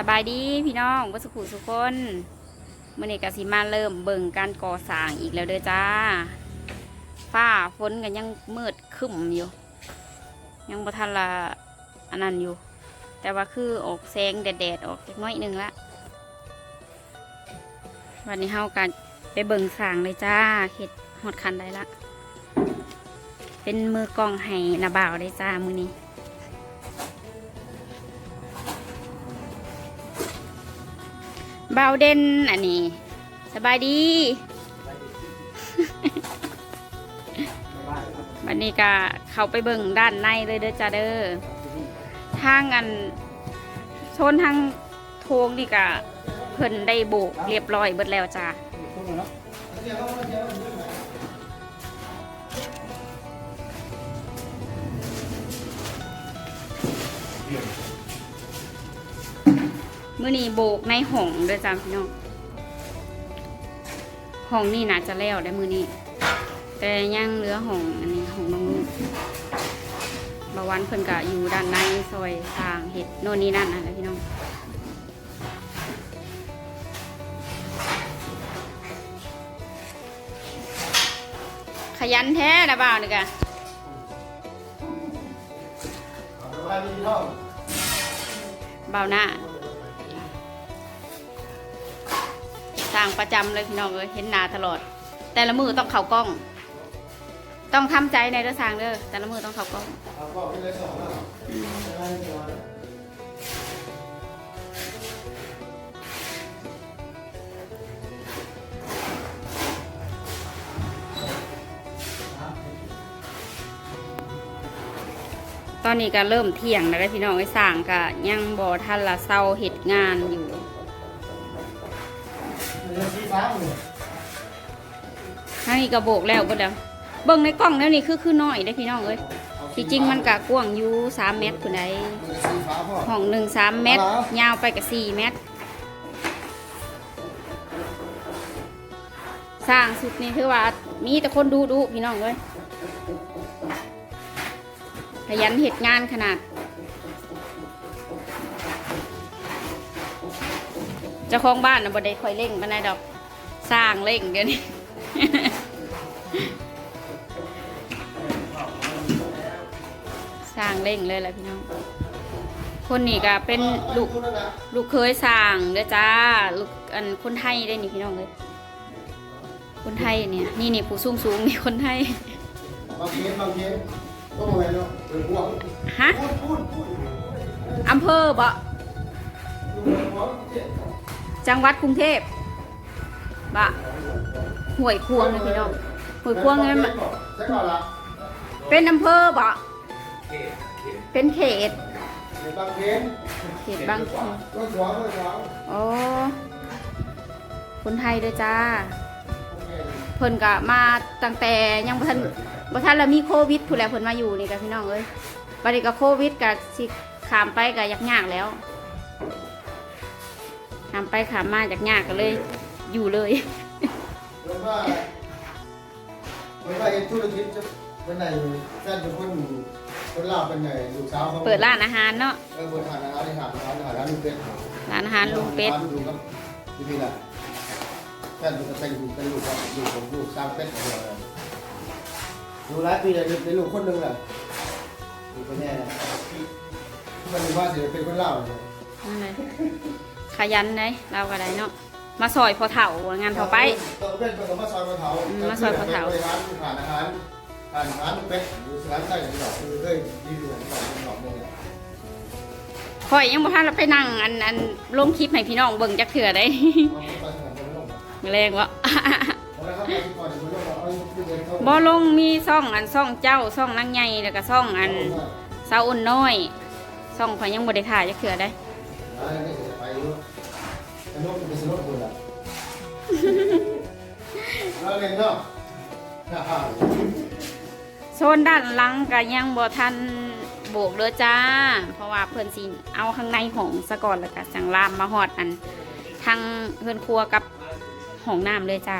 สบายดีพี่น้องวัสขุสุคนมื่อนี้กสิมาเริ่มเบิ่งการก่อสร้างอีกแล้วเด้อจ้า ฟ้าฝนกันยังมืดคึ้มอยู่ ยังบ่ทันละอันนั้นอยู่ แต่ว่าคือออกแสงแดดๆออกจักน้อยนึงละวันนี้เฮากันไปเบิ่งสร้างเลยจ้าเฮ็ดหอดคันได้ละ เป็นมือกองให้นาบ่าวได้จ้ามือนี้ เบาเด่นอันนี้ สบายดีวันนี้ก็เข้าไปเบิ่งด้านในเลยเด้อจ้าเด้อทางอันโซนทางโทงนี่ก็เพิ่นได้โบกเรียบร้อยเบิดแล้วจ้า มื้อนี้โบกในห้องเด้อจ้าพี่น้องห้องนี่น่าจะแล้วได้มือนี้ แต่ยังเหลือห้องอันนี้ห้องน้องลูกบาวันเพิ่นก็อยู่ด้านในซอยทางเห็ดโน่นนี่นั่นนะพี่น้องขยันแท้นะบ่าวนี่กะบ่าวหน้า ร้างประจำเลยพี่น้องเอ้ยเห็นหน้าตลอด แต่ละมือต้องเข่ากล้อง ต้องทำใจในเด้อสร้างเด้อแต่ละมือต้องเข่ากล้องตอนนี้ก็เริ่มเที่ยงแล้วพี่น้องไอ้สร้างก็ยังบ่ทันละเศร้าเหตุงานอยู่ ทางนี้ก็โบกแล้วก็แล้ว เบิ่งในกล้องแล้วนี่คือคือน้อยได้พี่น้องเอ้ยที่จริงมันกะกว้างอยู่สามเมตรคุณใดห้องหนึ่งสามเมตร ยาวไปกับสี่เมตร สร้างสุดนี่คือว่ามีแต่คนดูดูพี่น้องเอ้ยขยันเหตุงานขนาด เจ้าของบ้านนะบ่ได้คอยเร่งปานใดดอก สร้างเร่งเดี๋ยวนี้ สร้างเร่งเลยแหละพี่น้อง คนนี้ก็เป็นลูกลูกเคยสร้างเด้อจ้าลูกอันคนไทยได้นี่พี่น้องเลยคนไทยเนี่ยนี่นี่ผู้สูงสูงนี่คนไทย บางเทนบางเทนก็มาไว้เนาะเป็นห่วงฮะพูดพูดพูดอำเภอบ่ดูหัวเจ็บ จังหวัดกรุงเทพบ่ห่วยควงเลยพี่น้องห่วยควงเนี่ยมันเป็นอำเภอบ่เป็นเขตเห็นบางเทนเขตบางเขนก็หัวก็หัวโอ้คนไทยเด้อจ้า เพิ่นก็มาตั้งแต่ยังบ่ทันบ่ทันแล้วมีโควิดผู้แล้วเพิ่นมาอยู่นี่กับพี่น้องเอ้ยบัดนี้ก็โควิดก็สิขามไปก็ยากยากแล้ว ขามไปขามมาจากยากก็เลย อยู่เลยเหมือนว่าเหมือนว่าเอ็นธุรกิจจะเป็นไหนแฟนเป็นคนคนลาวเป็นไงลูกสาวเขาเปิดร้านอาหารเนาะเออเปิดร้านอาหารในหาดร้านอาหารร้านลูกเป็ดร้านอาหารลุงเป็ดร้านดูครับที่นี่แหละแฟนเป็นเป็นเป็นลูกครับลูกผมลูกสร้างเป็ดเลยดูหลายปีเลยเป็นลูกคนหนึงแหละลูกคนแน่มันว่าสิเป็นคนลาวเลยนั่นเลย ขยันเลยเราก็ได้เนาะมาซอยพอเฒ่างานเฒ่าไปเออเป็นเป็นมาซอยมะเถาอืมมาซอยมะเถาไปร้านผ่านอาหารผ่านร้านเป็ดอยู่ร้านใต้ของเราคือเคยรีวิวของเราของเราเนี่ยข่อยยังบ่ทันเราไปนั่งอันอันลงคลิปให้พี่น้องเบิ่งจักเถื่อได้เอาไปสนับสนุนลงแรงวะเอาละครับไปก่อนเดี๋ยวเราเอาเงินเข้าบ่ลงมีซ่องอันซ่องเจ้าซ่องนางใหญ่แล้วก็ซ่องอันสาวอุ่นน้อยซ่องข่อยยังบ่ได้ถ่ายจักเถื่อได้ ไปรู้สนุกเป็นสนุกคนละเราเล่นเนาะโซนด้านหลังก็ยังบ่ทันโบกเด้อจ้า เพราะว่าเพิ่นสิเอาข้างในห้องซะก่อนแล้วก็จังลามมาฮอดอันทางเฮือนครัวกับห้องน้ำเลยจ้า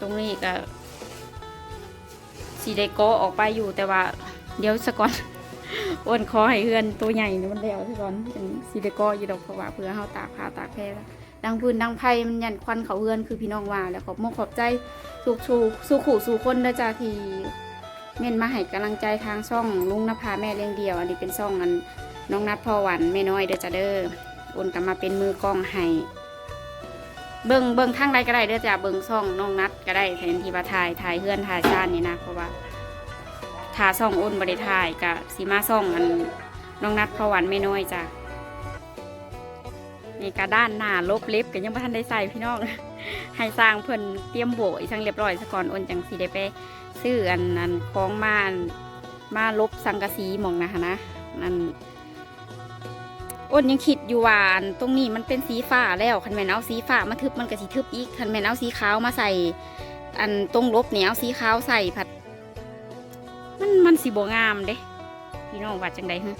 ตรงนี้ก็สีได้โกออกไปอยู่แต่ว่าเดี๋ยวสะก่อน อ้วนคอให้เฮือนตัวใหญ่นี่มันแล้วซะก่อนจังสิได้ก่อยู่ดอกเพราะว่าเพื่อเฮาตากผ้าตากแพรดังพื้นดังไผมันยันควันเขาเฮือนคือพี่น้องว่าแล้วขอบมกขอบใจสุขชูสู่ขู่สู่คนเดจ้าที่เม่นมาให้กำลังใจทางช่องลุงนภาแม่เลี้ยงเดียว อันนี้เป็นช่องอันน้องนัดพ่อหวันแม่น้อยเด้อจ้าเด้อโอนกลับมาเป็นมือกล้องให้เบิ่งเบิ่งทางใดก็ได้เด้อจ้าเบิ่งช่องน้องนัดก็ได้แทนที่ว่าถ่ายถ่ายเฮือนถ่ายชาตินี่นะเพราะว่า ถาซ่องอ้นบริทายกับสีมาซ่องอันน้องนัดพระวันไม่น้อยจ้ะนี่กระด้านหน้าลบเล็บกันยังไม่ทันได้ใส่พี่น้องให้สร้างเพิ่นเตรียมโบอีกสังเรียบร้อยซะก่อนอ้นจังสีได้ไปซื้ออันนั้นคล้องมาอันมาลบสังกะสีหมองนะคะนะนั่นอ้นยังคิดอยู่ว่านตรงนี้มันเป็นสีฟ้าแล้วคันแมนเอาสีฟ้ามาทึบมันก็สิทึบอีกคันแมนเอาสีขาวมาใส่ อันตรงลบเนี่ยเอาสีขาวใส่ผัด มันสีบงามเด้พี่น้องว่าจังใดฮะ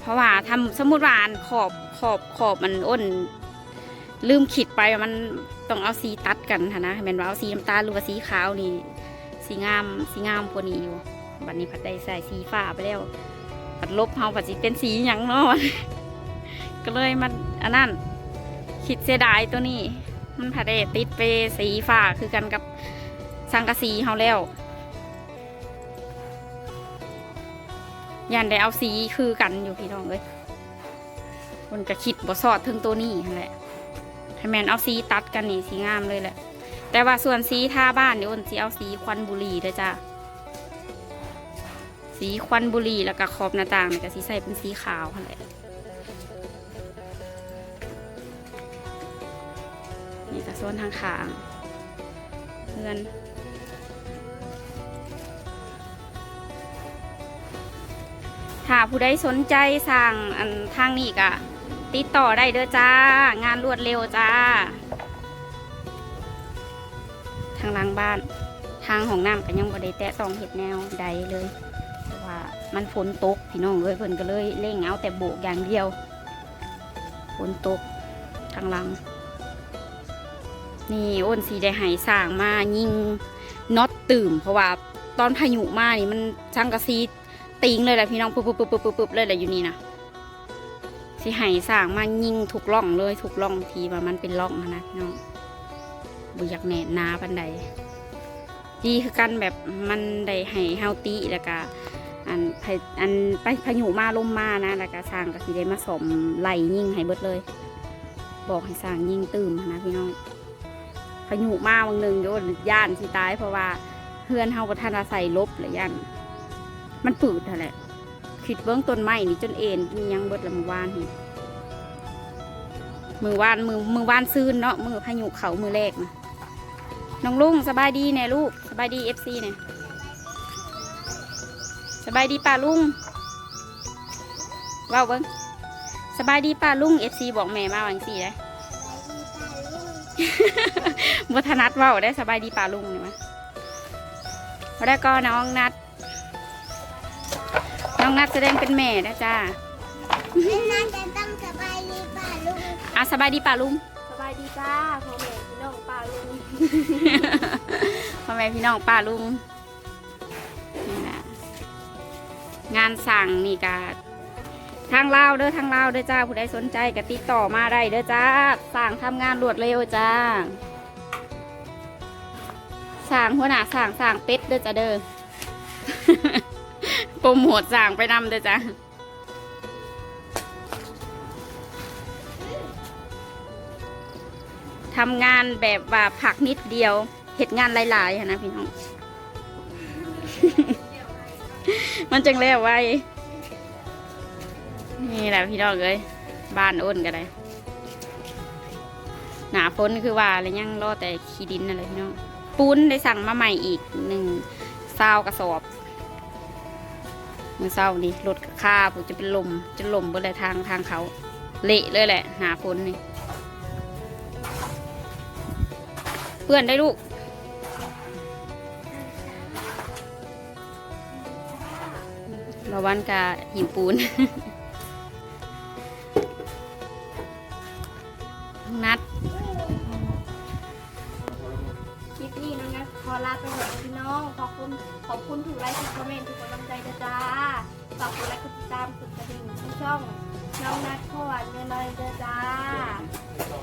เพราะว่าทำสมมติว่าอันขอบขอบขอบมันอ้น ลืมขีดไปมันต้องเอาสีตัดกันนะแม่นว่าเอาสีน้ำตาลหรือว่าสีขาวนี่สีงามสีงามกว่านี้อยู่บัดนี้ผัดได้ใส่สีฟ้าไปแล้วผัดลบเฮาผัดสิเป็นสีหยังเนาะก็เลยมันอันนั้นคิดเสียดายตัวนี้ มันผัดได้ติดไปสีฟ้าคือกันกับสังกะสีเฮาแล้ว ยันได้เอาสีคือกันอยู่พี่น้องเลยคนจะคิดบ่สอดถึงตัวนี้แหละให้แมนเอาสีตัดกันนี่สีงามเลยแหละ แต่ว่าส่วนสีทาบ้านเดี๋ยวอนสีเอาสีควันบุหรี่เด้อจ้าสีควันบุหรี่แล้วก็ขอบหน้าต่างนี่ก็สีใส่เป็นสีขาวแหละนี่ก็โซนทางขางเพื่อน ถ้าผู้ใดสนใจสั่งอันทางนี้ก็ติดต่อได้เด้อจ้า งานรวดเร็วจ้า ทางหล้างบ้าน ทางของน้ำก็ยังบ่ได้แตะต้องเห็ดแนวใดเลยเพราะว่ามันฝนตกพี่น้องเลยเพิ่นก็เลยเร่งเอาแต่โบกอย่างเดียวฝนตกทางหลัง นี่อ้นสีได้หายสางมายิงน็อตตื่มเพราะว่าตอนพายุมานี่มันช่างกระซี ติงเลยแหละพี่น้องปุ๊บปุ๊บปุ๊บปุ๊บปุ๊บเลยแหละอยู่นี่นะสิไห้สร้างมายิงถูกล่องเลยถูกล่องทีว่ามันเป็นล่องนะพี่น้องบุอยากแหนนาปันใดดีคือกันแบบมันได้ให้เฮาตีแล้วก็อันพะอันไปพายุมาลมมานะแล้วก็สร้างก็สิได้มาสมไหลยิงให้เบิดเลย บอกให้สร้างยิงตื่มนะพี่น้องพายุมาบางหนึ่งโยนย่านสิตายเพราะว่าเพื่อนเฮาประทานอาศัยลบเลยย่าน มันปืดแหละคิดเบื้องต้นไม้นี่จนเอ็นยังเบิดละมือวานนี่มือวานมือมือวานซื่นเนาะมือพายุเขามือแรกนะน้องลุงสบายดีแน่ลูกสบายดีเอฟซีเนี่ยสบายดีป่าลุงว้าวเบิ้งสบายดีป่าลุงเอฟซีบอกแม่มาวังสี่ได้บัทนัดว้าได้สบายดีป่าลุงเนี่ยมั้ยแล้วก็น้องนัด น้องนัดแสดงเป็นแม่นะจ้าน่าจะต้องสบายดีป่ะลุงอะสบายดีป่าลุงสบายดีจ้าพ่อแม่พี่น้องป่าลุงพ่อแม่พี่น้องป้าลุงนี่นะงานสั่งนี่กะทางลาวเด้อทางลาวเด้อจ้าผู้ใดสนใจก็ติดต่อมาได้เด้อจ้าสั่งทำงานรวดเร็วจ้าสั่งหัวหน้าสั่งสั่งเป็ดเด้อจ้าเด้อโป รโมทสั่งไปนำเด้อจ้าทำงานแบบว่าผักนิดเดียวเหตุงานหลายๆนะพี่น้อง มันจังแล้วไว้ นี่แหละพี่น้องเอ้ยบ้านอ้นกันเลยหนาฝนคือว่าอะไรยังรอแต่ขี้ดินนั่นเลยพี่น้องปูนได้สั่งมาใหม่อีกหนึ่งซาวกระสอบ มือเศร้านี่รถค่าผมจะเป็นลมจะลมบนเลยทางทางเขา เละเลยแหละ หนาฝนนี่เพื่อนได้ลูกระวันกาหิวปูน นัดคลิปนี้น้องนัดขอลาไปหน่อยพี่น้อง ขอบคุณ ขอบคุณทุกไลค์ทุกคอมเมนต์ทุกกำลังใจจ้า ฝากกดไลค์กดติดตามกดกระดิ่งที่ช่องน้องนัดพรเงินน้อยเด้อจ้า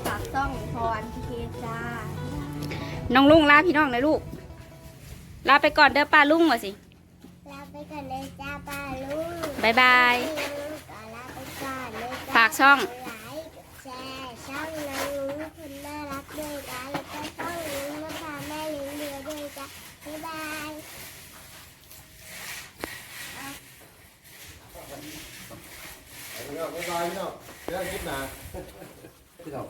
ฝากช่องพรพีเคจ้าน้องลุงลาพี่น้องเลยลูก ลาไปก่อนเด้อป้าลุงว่าสิ ลาไปก่อนเลยจ้าป้าลุงบายบายก็ลาไปก่อนเลยจ้า ฝากช่อง ไลค์แชร์ช่องน้องลุงคนน่ารักด้วยจ้าแล้วก็ช่องลุงมาพาแม่เลี้ยงเดือด้วยจ้าบ๊ายบาย บายบายพี่น้องเดี๋ยวคลิปหน้าพี่น้อง